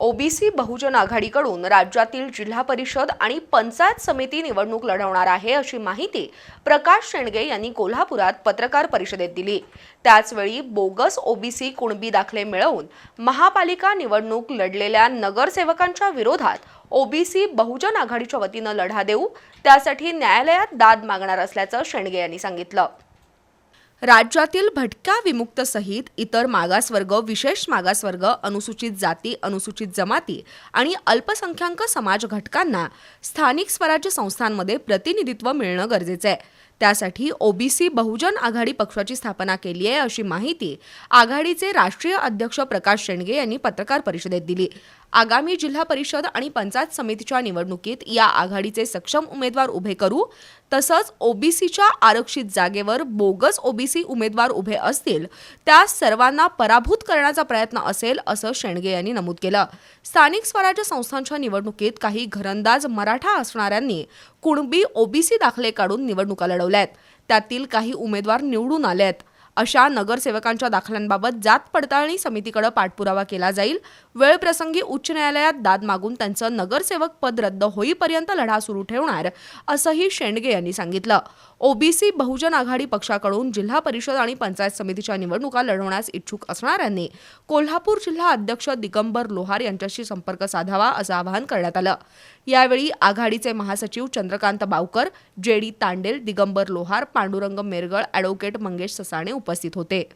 OBC बहुजन आघाडीकडून राज्यातील जिल्हा परिषद आणि पंचायत समिती निवडणूक लढवणार आहे अशी माहिती प्रकाश शेंडगे यांनी कोल्हापुरात पत्रकार परिषदेत दिली. त्याचवेळी बोगस ओबीसी कुणबी दाखले मिळवून महापालिका निवडणूक लढलेल्या नगरसेवकांच्या विरोधात ओबीसी बहुजन आघाडीच्या वतीनं लढा देऊ त्यासाठी न्यायालयात दाद मागणार असल्याचं शेंडगे यांनी सांगितलं. राज्यातील भटक्या विमुक्त सहित इतर मागासवर्ग विशेष मागासवर्ग अनुसूचित जाती अनुसूचित जमाती आणि अल्पसंख्याक समाज घटकांना स्थानिक स्वराज्य संस्थांमध्ये प्रतिनिधित्व मिळणं गरजेचं आहे. त्यासाठी ओबीसी बहुजन आघाडी पक्षाची स्थापना केली आहे अशी माहिती आघाडीचे राष्ट्रीय अध्यक्ष प्रकाश शेंडगे यांनी पत्रकार परिषदेत दिली. आगामी जिल्हा परिषद आणि पंचायत समितीच्या निवडणुकीत या आघाडीचे सक्षम उमेदवार उभे करू तसंच ओबीसीच्या आरक्षित जागेवर बोगस ओबीसी उमेदवार उभे असतील त्या सर्वांना पराभूत करण्याचा प्रयत्न असेल असं शेंडगे यांनी नमूद केलं. स्थानिक स्वराज्य संस्थांच्या निवडणुकीत काही घरंदाज मराठा असणाऱ्यांनी कुणबी ओबीसी दाखले काढून निवडणुका लढवल्या आहेत त्यातील काही उमेदवार निवडून आलेत. अशा नगरसेवकांच्या दाखल्यांबाबत जात पडताळणी समितीकडे पाठपुरावा केला जाईल. वेळप्रसंगी उच्च न्यायालयात दाद मागून त्यांचं नगरसेवक पद रद्द होईपर्यंत लढा सुरू ठेवणार असंही शेंडगे यांनी सांगितलं. ओबीसी बहुजन आघाडी पक्षाकडून जिल्हा परिषद आणि पंचायत समितीच्या निवडणुका लढवण्यास इच्छुक असणाऱ्यांनी कोल्हापूर जिल्हा अध्यक्ष दिगंबर लोहार यांच्याशी संपर्क साधावा असं आवाहन करण्यात आलं. यावेळी आघाडीचे महासचिव Chandrakant Bavkar J D Tandel Digambar Lohar Pandurang Meragal advocate Mangesh Sasane उपस्थित होते.